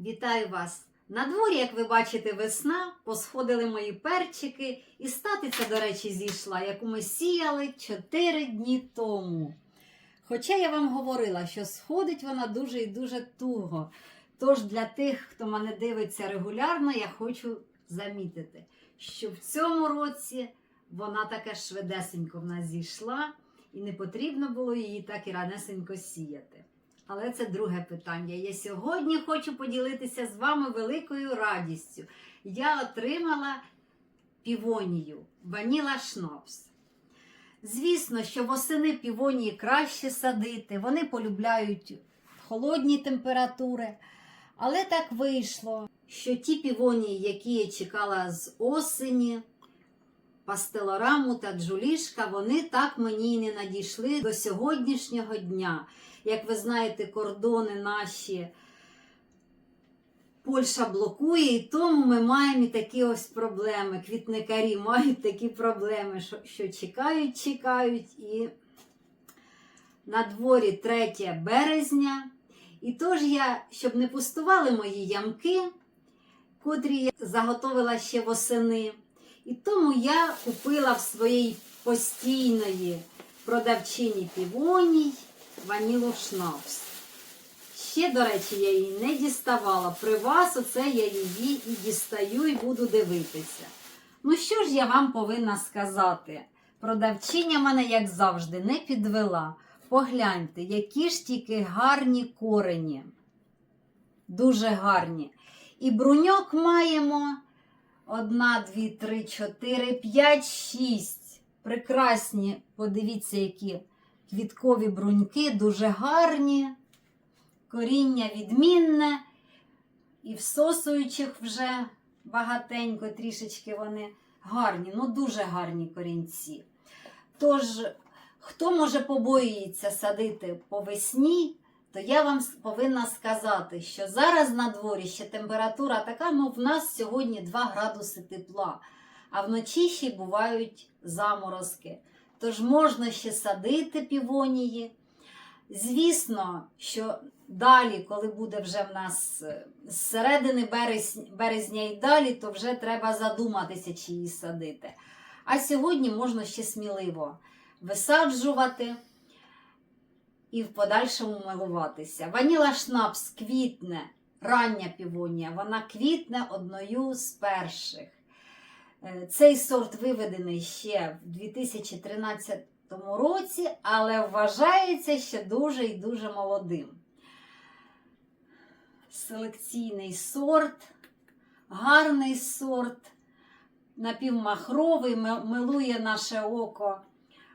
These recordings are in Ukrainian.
Вітаю вас! На дворі, як ви бачите, весна, посходили мої перчики, і статиця, до речі, зійшла, яку ми сіяли 4 дні тому. Хоча я вам говорила, що сходить вона дуже і дуже туго. Тож для тих, хто мене дивиться регулярно, я хочу замітити, що в цьому році вона таке швидесенько в нас зійшла, і не потрібно було її так і ранесенько сіяти. Але це друге питання. Я сьогодні хочу поділитися з вами великою радістю. Я отримала півонію Ваніла Шнопс. Звісно, що восени півонії краще садити, вони полюбляють холодні температури. Але так вийшло, що ті півонії, які я чекала з осені, пастелораму та джулішка, вони так мені й не надійшли до сьогоднішнього дня. Як ви знаєте, кордони наші Польща блокує, і тому ми маємо і такі ось проблеми. Квітникарі мають такі проблеми, що, чекають, чекають. І на дворі 3 березня. І тож я, щоб не пустували мої ямки, котрі я заготовила ще восени. І тому я купила в своїй постійної продавчині півоній ванілу шнапс. Ще, до речі, я її не діставала. При вас оце я її і дістаю і буду дивитися. Ну що ж я вам повинна сказати? Продавчиня мене, як завжди, не підвела. Погляньте, які ж тільки гарні корені. Дуже гарні. І бруньок маємо. Одна, дві, три, чотири, п'ять, шість. Прекрасні, подивіться, які квіткові бруньки, дуже гарні. Коріння відмінне. І всосуючих вже багатенько, трішечки вони гарні, ну дуже гарні корінці. Тож, хто може побоїться садити по весні, то я вам повинна сказати, що зараз на дворі ще температура така, ну в нас сьогодні 2 градуси тепла, а вночі ще бувають заморозки. Тож можна ще садити півонії. Звісно, що далі, коли буде вже в нас е, з середини березня, і далі, то вже треба задуматися, чи її садити. А сьогодні можна ще сміливо висаджувати і в подальшому милуватися. Ваніла шнапс квітне, рання півонія, вона квітне одною з перших. Е, Цей сорт виведений ще в 2013 році, але вважається ще дуже і дуже молодим. Селекційний сорт, гарний сорт, напівмахровий, милує наше око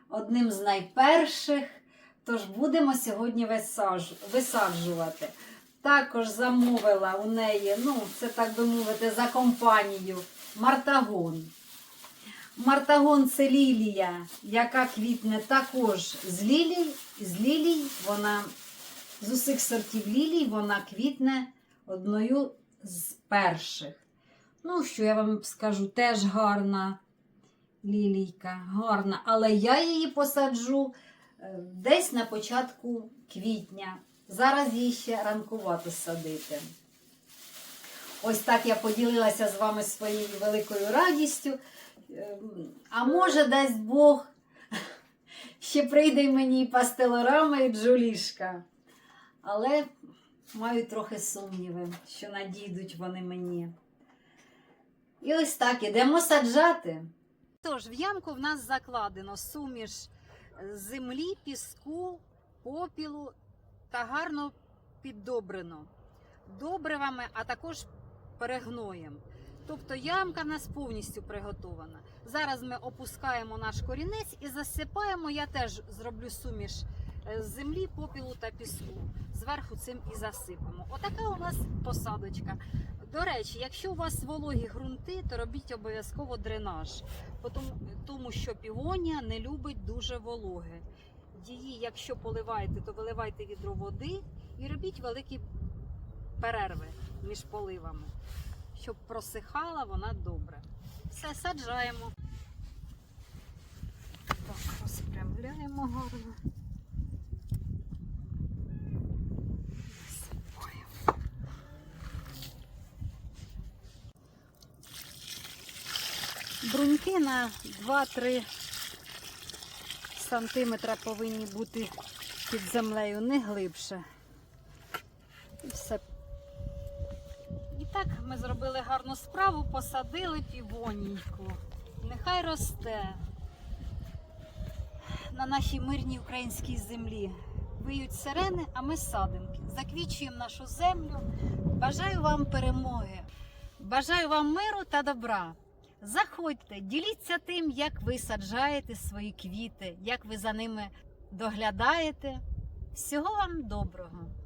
одним з найперших. Тож будемо сьогодні висаджувати. Також замовила у неї, ну, це так би мовити, за компанію Мартагон. Мартагон це лілія, яка квітне також з лілій. З лілій вона з усіх сортів лілій вона квітне одною з перших. Ну, що я вам скажу, теж гарна лілійка, гарна. Але я її посаджу десь на початку квітня. Зараз її ще ранкувато садити. Ось так я поділилася з вами своєю великою радістю. Ем, А може, дасть Бог, ще прийде мені і пастелорама, і джулішка. Але маю трохи сумніви, що надійдуть вони мені. І ось так ідемо саджати. Тож, в ямку в нас закладено суміш землі, піску, попілу та гарно піддобрено добривами, а також перегноєм. Тобто ямка в нас повністю приготована. Зараз ми опускаємо наш корінець і засипаємо. Я теж зроблю суміш е, з землі, попілу та піску. Зверху цим і засипемо. Отака у нас посадочка. До речі, якщо у вас вологі ґрунти, то робіть обов'язково дренаж, тому що півонія не любить дуже вологе. Її, якщо поливаєте, то виливайте відро води і робіть великі перерви між поливами, щоб просихала вона добре. Все саджаємо. Так, розпрямляємо гарно. Бруньки на 2-3 сантиметра повинні бути під землею, не глибше. І все. І так ми зробили гарну справу, посадили півонійку. Нехай росте на нашій мирній українській землі. Виють сирени, а ми садимо. Заквічуємо нашу землю. Бажаю вам перемоги. Бажаю вам миру та добра. Заходьте, діліться тим, як ви саджаєте свої квіти, як ви за ними доглядаєте. Всього вам доброго!